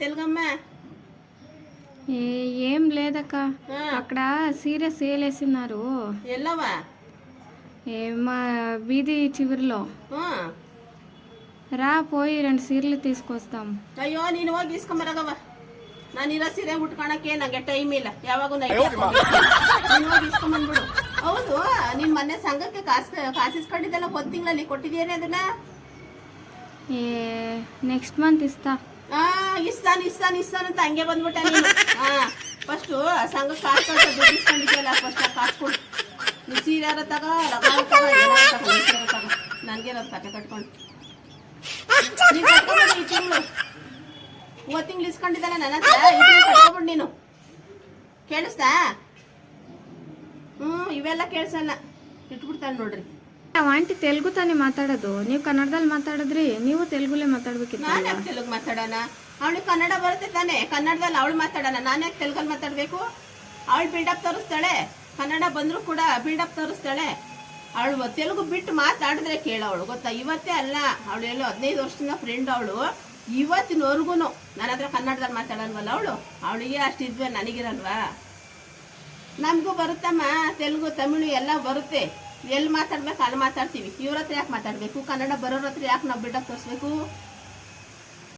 తెలుగమ్మ ఏ ఏం లేదక్క ఆ, అక్కడ సీర సేల్ వేసినారు ఎల్లవా ఏ మా వీధి చివరిలో ఆ, రా పోయి రెండు సీరలు తీసుకొస్తాం ಅಯ್ಯೋ ನೀನು ಹೋಗಿ ಇಸ್ಕೊಂಬರಗವ ನಾನು ಇರೋ ಸೀರೆ ಉಟ್ಕೊಳಕ್ಕೆ ನಂಗೆ ಟೈಮ್ ಇಲ್ಲ ಯಾವಾಗೂ ನೈಟ್ ನೀನು ಹೋಗಿ ಇಸ್ಕೊಂಬಂದ್ಬಿಡು ಹೌದು ನೀನ್ ಮೊನ್ನೆ ಸಂಘಕ್ಕೆ ಕಾಸು ಕಾಸು ಇಸ್ಕೊಂಡಿದ್ದೆಲ್ಲ ಒಂದ್ ತಿಂಗಳಲ್ಲಿ ಕೊಟ್ಟಿದ್ದೀರಿ ಅದನ್ನ ఏ నెక్స్ట్ మంత్ ఇస్తా ಆ ಇಸ್ತಾನ್, ಇಸ್ತಾನ ಇಸ್ತಾನ ಅಂತ ಹಂಗೆ ಬಂದ್ಬಿಟ್ಟ ನೀನು. ಹಾ ಫಸ್ಟ್ ಸಂಘ ಕಾಸು ದುಡ್ಡು ಫಸ್ಟ್ ಆ ಕಾಸು ಕೊಡು. ನೀ ಸೀರೆ ಯಾರ ತಗೋ ಲಗಾವ್ ತಗೋ ಏನಾರ ತಗೋ ನನ್ ಸೀರೆ ತಗೋ ಕಟ್ಕೊಂಡು. ನೀನ್ ತಿಂಗಳು. ಮೂವತ್ತು ನನ್ನ ಕಟ್ಕೊಂಬಿಡು ನೀನು. ಕೇಳಿಸ್ತಾ? ಹ್ಞೂ ಇವೆಲ್ಲ ಕೇಳಿಸಲ್ಲ. ಇಟ್ಬಿಡ್ತಾನೆ ನೋಡ್ರಿ. ಆಂಟಿ ತೆಲುಗು ತಾನೇ ಮಾತಾಡೋದು. ನೀವು ಕನ್ನಡದಲ್ಲಿ ಮಾತಾಡಿದ್ರಿ ನೀವು ತೆಲುಗುಲೇ ಮಾತಾಡ್ಬೇಕಿತ್ತು ನಾನು ಯಾಕೆ ತೆಲುಗು ಮಾತಾಡೋಣ? ಅವಳು ಕನ್ನಡ ಬರುತ್ತೆ ತಾನೇ. ಕನ್ನಡದಲ್ಲಿ ಅವಳು ಮಾತಾಡೋಣ. ನಾನು ಯಾಕೆ ತೆಲುಗಲ್ಲಿ ಮಾತಾಡಬೇಕು? ಅವಳು ಬಿಲ್ಡಪ್ ತೋರಿಸ್ತಾಳೆ. ಕನ್ನಡ ಬಂದ್ರು ಕೂಡ ಬಿಲ್ಡಪ್ ತೋರಿಸ್ತಾಳೆ. ಅವಳು ತೆಲುಗು ಬಿಟ್ಟು ಮಾತಾಡಿದ್ರೆ ಕೇಳವಳು ಗೊತ್ತಾ? ಇವತ್ತೇ ಅಲ್ಲ. ಅವಳು ಎಲ್ಲೋ ಹದಿನೈದು ವರ್ಷದಿಂದ ಫ್ರೆಂಡ್ ಅವಳು. ಇವತ್ತಿನವರೆಗೂ ನನ್ನ ಹತ್ರ ಕನ್ನಡದಲ್ಲಿ ಮಾತಾಡಲ್ವಲ್ಲ ಅವಳು? ಅವಳಿಗೆ ಅಷ್ಟಿದ್ವೆ ನನಗಿರಲ್ವಾ? ನಮಗೂ ಬರುತ್ತಮ್ಮ. ತೆಲುಗು, ತಮಿಳು ಎಲ್ಲ ಬರುತ್ತೆ. ಎಲ್ಲಿ ಮಾತಾಡ್ಬೇಕು, ಅಲ್ಲಿ ಮಾತಾಡ್ತೀವಿ. ಇವ್ರ ಹತ್ರ ಯಾಕೆ ಮಾತಾಡಬೇಕು? ಕನ್ನಡ ಬರೋರ ಹತ್ರ ಯಾಕೆ ನಾವು ಬಿಡಕ್ಕೆ ತೋರಿಸ್ಬೇಕು?